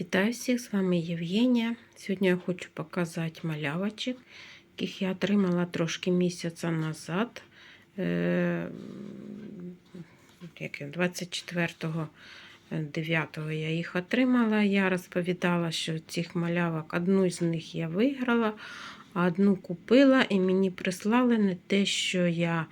Вітаю всіх, з вами Євгенія. Сьогодні я хочу показати малявочок, яких я отримала трошки місяця назад. Е, як я, 24 9 я їх отримала. Я розповідала, що цих малявок одну з них я виграла, а одну купила, і мені прислали не те, що я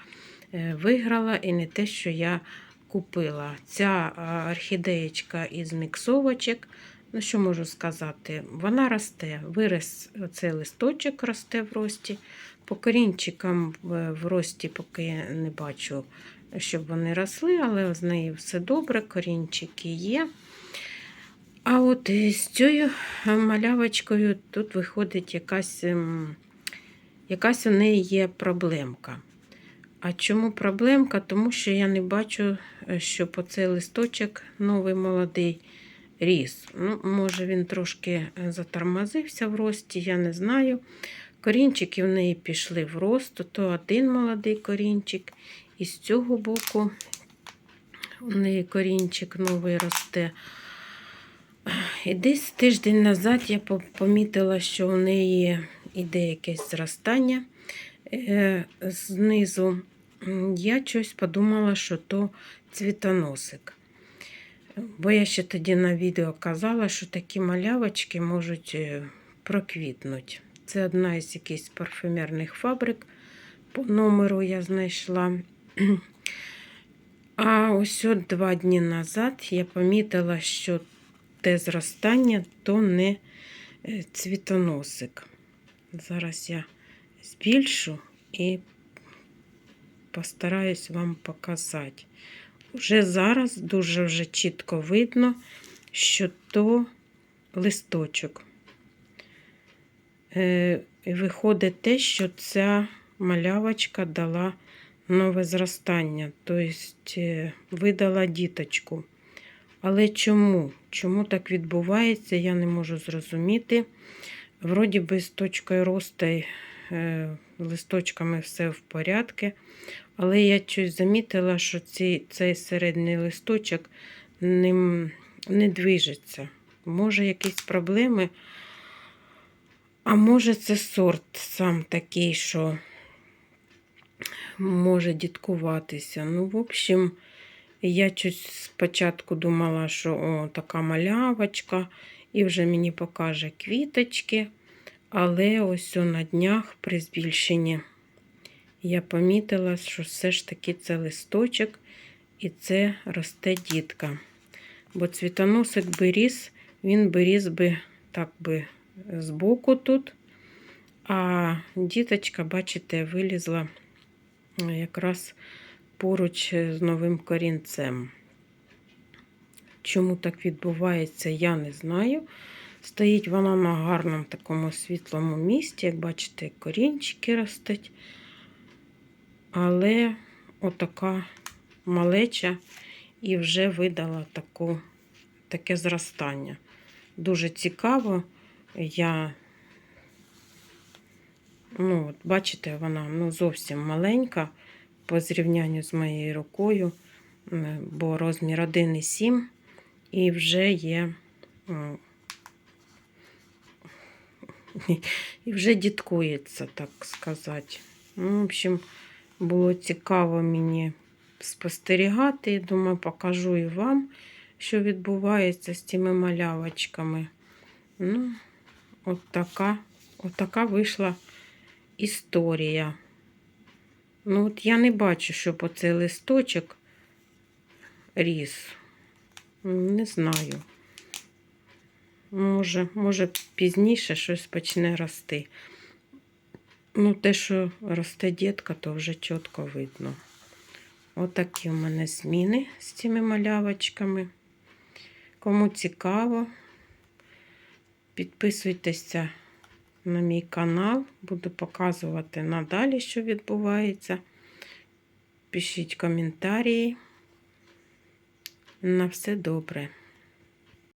е, виграла, і не те, що я купила. Ця орхідеєчка із міксовочок. Ну, що можу сказати? Вона росте. Вирос цей листочок росте в рості. По корінчикам в, рості поки не бачу, щоб вони росли, але з нею все добре, корінчики є. А от з цією малявочкою тут виходить якась, ем, якась у неї є проблемка. А чому проблемка? Тому що я не бачу, щоб оцей листочок новий молодий ріс. Ну, Може, він трошки затормозився в рості, я не знаю. Корінчики в неї пішли в рост, то один молодий корінчик, і з цього боку у неї корінчик новий росте. І десь тиждень назад я помітила, що у неї іде якесь зростання е, знизу. Я щось подумала, що то цвітоносик. Бо я ще тоді на відео казала, що такі малявочки можуть е, проквітнути. Це одна із якихось парфюмерних фабрик. По номеру я знайшла. А ось от два дні назад я помітила, що те зростання то не е, цвітоносик. Зараз я збільшу і постараюсь вам показати. Вже зараз дуже вже чітко видно, що то листочок. Е, Виходить те, що ця малявочка дала нове зростання, тобто видала діточку. Але чому? Чому так відбувається, я не можу зрозуміти. Вроді би з точкою росту е, листочками все в порядку. Але я щось замітила, що ці, цей середній листочок не, не движеться. Може, якісь проблеми. А може, це сорт сам такий, що може діткуватися. Ну, в общем, я щось спочатку думала, що о, така малявочка, і вже мені покаже квіточки. Але ось на днях при збільшенні я помітила, що все ж таки це листочок і це росте дітка. Бо цвітоносик би ріс, він би ріс би так би збоку тут. А діточка, бачите, вилізла якраз поруч з новим корінцем. Чому так відбувається, я не знаю. Стоїть вона на гарному такому світлому місці, як бачите, корінчики ростуть. Але отака малеча і вже видала таку, таке зростання. Дуже цікаво. Я, ну, от бачите, вона ну, зовсім маленька по зрівнянню з моєю рукою, бо розмір 1,7 і вже є. І вже діткується, так сказати. Ну, в общем, було цікаво мені спостерігати. Думаю, покажу і вам, що відбувається з цими малявочками. Ну, от така, от така вийшла історія. Ну, от я не бачу, щоб оцей листочок ріс. Не знаю. Може, може, пізніше щось почне рости. Ну, те, що росте дітка, то вже чітко видно. Отакі у мене зміни з цими малявочками. Кому цікаво, підписуйтеся на мій канал, буду показувати надалі, що відбувається. Пишіть коментарі. На все добре.